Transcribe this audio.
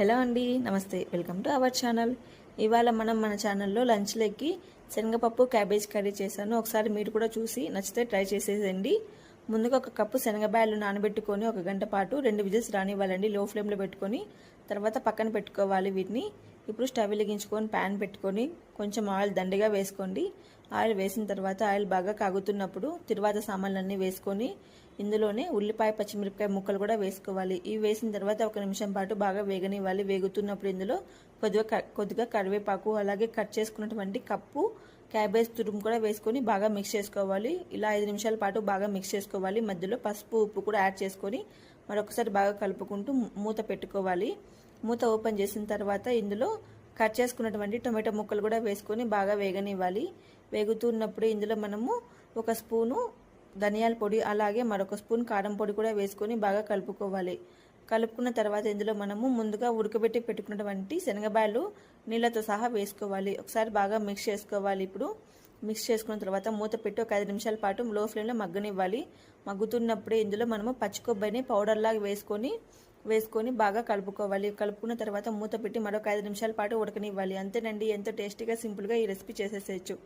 Hello అండి నమస్తే. Welcome to our channel. ఇవాళ మనం మన ఛానల్లో లంచ్లోకి శనగపప్పు క్యాబేజ్ కర్రీ చేశాను. ఒకసారి మీరు కూడా చూసి నచ్చితే ట్రై చేసేదండి ముందుగా ఒక కప్పు శనగబాయలు నానబెట్టుకొని ఒక గంట పాటు రెండు విజిల్స్ రానివ్వాలండి. లో ఫ్లేమ్లో పెట్టుకొని తర్వాత పక్కన పెట్టుకోవాలి వీటిని. ఇప్పుడు స్టవ్ వెలిగించుకొని ప్యాన్ పెట్టుకొని కొంచెం ఆయిల్ దండిగా వేసుకోండి. ఆయిల్ వేసిన తర్వాత ఆయిల్ బాగా కాగుతున్నప్పుడు తిరువాత సామాన్లన్నీ వేసుకొని ఇందులోనే ఉల్లిపాయ పచ్చిమిరపకాయ ముక్కలు కూడా వేసుకోవాలి. ఇవి వేసిన తర్వాత ఒక నిమిషం పాటు బాగా వేగనివ్వాలి. వేగుతున్నప్పుడు ఇందులో కొద్దిగా క- కొద్దిగా కరివేపాకు అలాగే కట్ చేసుకున్నటువంటి కప్పు క్యాబేజ్ తురుము కూడా వేసుకొని బాగా మిక్స్ చేసుకోవాలి. ఇలా ఐదు నిమిషాల పాటు బాగా మిక్స్ చేసుకోవాలి. మధ్యలో పసుపు ఉప్పు కూడా యాడ్ చేసుకొని మరొకసారి బాగా కలుపుకుంటూ మూత పెట్టుకోవాలి. మూత ఓపెన్ చేసిన తర్వాత ఇందులో కట్ చేసుకున్నటువంటి టొమాటో ముక్కలు కూడా వేసుకొని బాగా వేగనివ్వాలి. వేగుతున్నప్పుడు ఇందులో మనము ఒక స్పూను ధనియాల పొడి అలాగే మరొక స్పూన్ కారం పొడి కూడా వేసుకొని బాగా కలుపుకోవాలి. కలుపుకున్న తర్వాత ఇందులో మనము ముందుగా ఉడకబెట్టి పెట్టుకున్నటువంటి శనగబాయలు నీళ్ళతో సహా వేసుకోవాలి. ఒకసారి బాగా మిక్స్ చేసుకోవాలి ఇప్పుడు. మిక్స్ చేసుకున్న తర్వాత మూత పెట్టి ఒక ఐదు నిమిషాల పాటు లో ఫ్లేమ్లో మగ్గనివ్వాలి. మగ్గుతున్నప్పుడే ఇందులో మనము పచ్చి కొబ్బరిని పౌడర్లాగా వేసుకొని వేసుకొని బాగా కలుపుకోవాలి. కలుపుకున్న తర్వాత మూత పెట్టి మరొక ఐదు నిమిషాల పాటు ఉడకనివ్వాలి. అంతేనండి ఎంతో టేస్టీగా సింపుల్గా ఈ రెసిపీ చేసేసేయచ్చు.